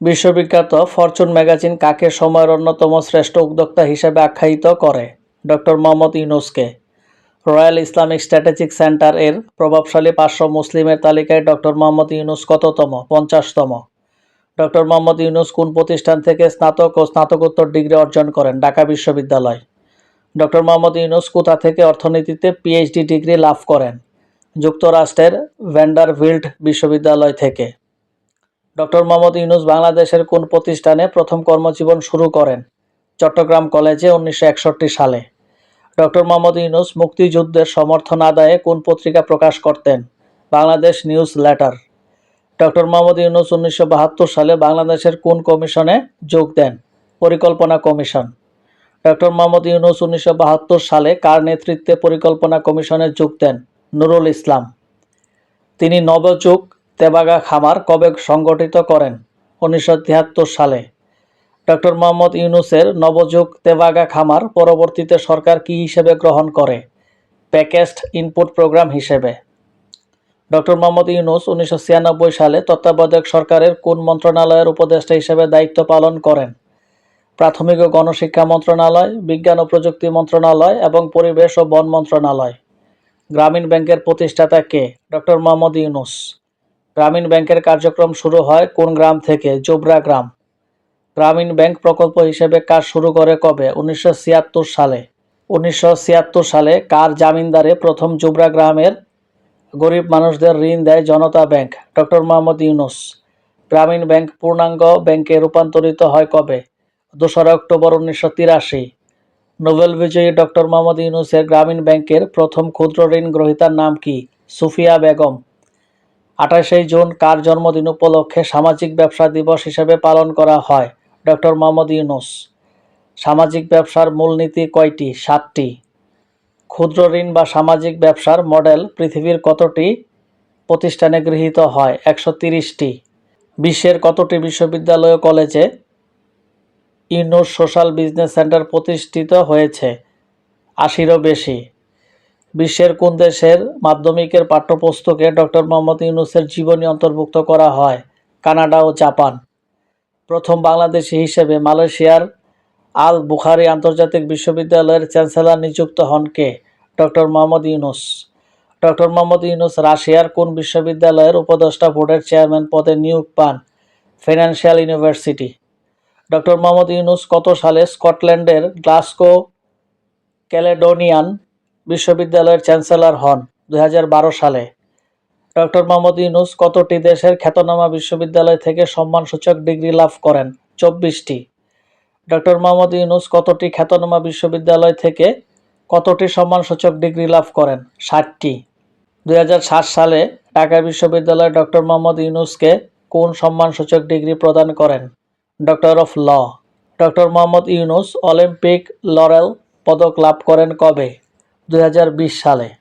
বিশ্ববিখ্যাত Fortune magazine কাকে সময়ের অন্যতম শ্রেষ্ঠ উদ্যোক্তা হিসেবে আখ্যায়িত করে? ডক্টর মোহাম্মদ ইউনুসকে। রয়্যাল ইসলামিক স্ট্র্যাটেজিক সেন্টার এর প্রভাবশালী পাঁচশো মুসলিমের তালিকায় ডক্টর মোহাম্মদ ইউনুস কততম? পঞ্চাশতম। ডক্টর মোহাম্মদ ইউনুস কোন প্রতিষ্ঠান থেকে স্নাতক ও স্নাতকোত্তর ডিগ্রি অর্জন করেন? ঢাকা বিশ্ববিদ্যালয়। ডক্টর মোহাম্মদ ইউনুস কোথা থেকে অর্থনীতিতে পিএইচডি ডিগ্রি লাভ করেন? যুক্তরাষ্ট্রের ভ্যান্ডারভিল্ট বিশ্ববিদ্যালয় থেকে। ডক্টর মোহাম্মদ ইউনুস বাংলাদেশের কোন প্রতিষ্ঠানে প্রথম কর্মজীবন শুরু করেন? চট্টগ্রাম কলেজে উনিশশো একষট্টি সালে। ডক্টর মোহাম্মদ ইউনুস মুক্তিযুদ্ধের সমর্থন আদায়ে কোন পত্রিকা প্রকাশ করতেন? Bangladesh newsletter. Doctor Mohammad Yunus উনিশশো বাহাত্তর সালে বাংলাদেশের কোন কমিশনে যোগ দেন? পরিকল্পনা কমিশন। ডক্টর মোহাম্মদ ইউনুস উনিশশো বাহাত্তর সালে কার নেতৃত্বে পরিকল্পনা কমিশনে যোগ দেন? নুরুল ইসলাম। তিনি নবযুগ তেবাগা খামার কবে সংগঠিত করেন, উনিশশো তিয়াত্তর সালে। ডক্টর মোহাম্মদ ইউনুসের নবযুগ তেবাগা খামার পরবর্তীতে সরকার কী হিসেবে গ্রহণ করে? প্যাকেজড ইনপুট প্রোগ্রাম হিসেবে। ডক্টর মোহাম্মদ ইউনুস উনিশশো ছিয়ানব্বই সালে তত্ত্বাবধায়ক সরকারের কোন মন্ত্রণালয়ের উপদেষ্টা হিসেবে দায়িত্ব পালন করেন? প্রাথমিক ও গণশিক্ষা মন্ত্রণালয়, বিজ্ঞান ও প্রযুক্তি মন্ত্রণালয় এবং পরিবেশ ও বন মন্ত্রণালয়। গ্রামীণ ব্যাংকের প্রতিষ্ঠাতা কে? ডক্টর মোহাম্মদ ইউনুস। গ্রামীণ ব্যাংকের কার্যক্রম শুরু হয় কোন গ্রাম থেকে? জোবরা গ্রাম। গ্রামীণ ব্যাংক প্রকল্প হিসেবে কাজ শুরু করে কবে? উনিশশো ছিয়াত্তর সালে। উনিশশো ছিয়াত্তর সালে কার জামিনদারে প্রথম জুবরা গ্রামের গরিব মানুষদের ঋণ দেয় Janata bank? Doctor Mohammad Yunus. Grameen bank পূর্ণাঙ্গ ব্যাংকে রূপান্তরিত হয় কবে? দোসরা অক্টোবর উনিশশো তিরাশি। নোবেল বিজয়ী ডক্টর মোহাম্মদ ইউনুসের গ্রামীণ ব্যাংকের প্রথম ক্ষুদ্র ঋণ গ্রহীতার নাম কি? সুফিয়া বেগম। আঠাশে জুন কার জন্মদিন উপলক্ষে সামাজিক ব্যবসা দিবস হিসেবে পালন করা হয়? ডক্টর মোহাম্মদ ইউনুস। সামাজিক ব্যবসার মূলনীতি কয়টি? সাতটি। ক্ষুদ্র ঋণ বা সামাজিক ব্যবসার মডেল পৃথিবীর কতটি প্রতিষ্ঠানে গৃহীত হয়? একশো তিরিশটি। বিশ্বের কতটি বিশ্ববিদ্যালয় ও কলেজে ইউনুস সোশ্যাল বিজনেস সেন্টার প্রতিষ্ঠিত হয়েছে? আশিরও বেশি। বিশ্বের কোন দেশের মাধ্যমিকের পাঠ্যপুস্তকে ডক্টর মোহাম্মদ ইউনুসের জীবনী অন্তর্ভুক্ত করা হয়? কানাডা ও জাপান। প্রথম বাংলাদেশি হিসেবে মালয়েশিয়ার আল বুখারি আন্তর্জাতিক বিশ্ববিদ্যালয়ের চ্যান্সেলর নিযুক্ত হন কে? ডক্টর মোহাম্মদ ইউনুস। ডক্টর মোহাম্মদ ইউনুস রাশিয়ার কোন বিশ্ববিদ্যালয়ের উপদেষ্টা বোর্ডের চেয়ারম্যান পদে নিয়োগ পান? Financial university. Doctor Mohammad Yunus কত সালে স্কটল্যান্ডের গ্লাসগো ক্যালেডোনিয়ান বিশ্ববিদ্যালয়ের চ্যান্সেলর হন দু হাজার বারো সালে। ডক্টর মোহাম্মদ ইউনুস কতটি দেশের খ্যাতনামা বিশ্ববিদ্যালয় থেকে সম্মানসূচক ডিগ্রি লাভ করেন? চব্বিশটি। ডক্টর মোহাম্মদ ইউনুস কতটি খ্যাতনামা বিশ্ববিদ্যালয় থেকে কতটি সম্মানসূচক ডিগ্রি লাভ করেন? ষাটটি। দু হাজার সাত সালে ঢাকা বিশ্ববিদ্যালয় ডক্টর মোহাম্মদ ইউনুসকে কোন সম্মানসূচক ডিগ্রি প্রদান করেন? Doctor of law. Doctor Mohammad Yunus Olympic laurel পদক লাভ করেন কবে? দু হাজার বিশ সালে।